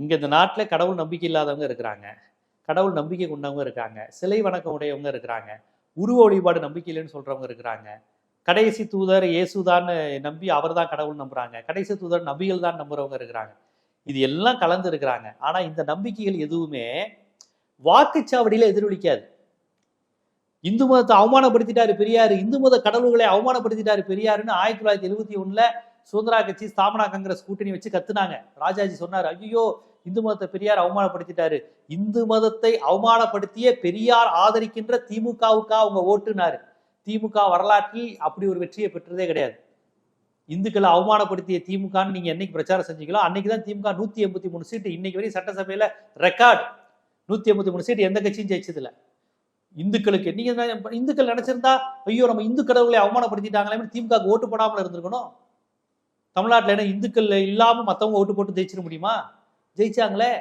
இங்கே இந்த நாட்டில் கடவுள் நம்பிக்கை இல்லாதவங்க இருக்கிறாங்க. கடவுள் நம்பிக்கை கொண்டவங்க இருக்காங்க. சிலை வணக்கம் உடையவங்க இருக்கிறாங்க. உருவ வழிபாடு நம்பிக்கை இல்லைன்னு சொல்கிறவங்க இருக்கிறாங்க. கடைசி தூதர் இயேசுதான்னு நம்பி அவர் தான் கடவுள் நம்புகிறாங்க கடைசி தூதர் நபிகள் தான் நம்புறவங்க இருக்கிறாங்க. இது எல்லாம் கலந்து இருக்கிறாங்க. ஆனால் இந்த நம்பிக்கைகள் எதுவுமே வாக்குச்சாவடியில் எதிரொலிக்காது. இந்து மதத்தை அவமானப்படுத்திட்டாரு பெரியார். இந்து மத கடவுள்களை அவமானப்படுத்திட்டாரு பெரியாருன்னு ஆயிரத்தி தொள்ளாயிரத்தி எழுபத்தி ஒண்ணுல சுதந்திரா கட்சி ஸ்தாபனா காங்கிரஸ் கூட்டணி வச்சு கத்துனாங்க. ராஜாஜி சொன்னார் ஐயோ இந்து மதத்தை பெரியார் அவமானப்படுத்திட்டாரு. இந்து மதத்தை அவமானப்படுத்திய பெரியார் ஆதரிக்கின்ற திமுகவுக்கா அவங்க ஓட்டுனாரு. திமுக வரலாற்றில் அப்படி ஒரு வெற்றியை பெற்றதே கிடையாது. இந்துக்களை அவமானப்படுத்திய திமுகன்னு நீங்க என்னைக்கு பிரச்சாரம் செஞ்சீங்களோ அன்னைக்கு தான் திமுக நூத்தி எண்பத்தி மூணு சீட்டு இன்னைக்கு வரையும் சட்டசபையில ரெக்கார்டு நூத்தி எண்பத்தி மூணு சீட்டு எந்த கட்சியும் ஜெயிச்சதில்ல. இந்துக்களுக்கு நீங்க இந்துக்கள் நினைச்சிருந்தா ஐயோ நம்ம இந்து கடவுளை அவமானப்படுத்திட்டாங்களே திமுக ஓட்டு போடாமல் இருந்திருக்கணும். தமிழ்நாட்டில் என்ன இந்துக்கள் இல்லாமல் மற்றவங்க ஓட்டு போட்டு ஜெயிச்சிட முடியுமா? ஜெயிச்சாங்களே?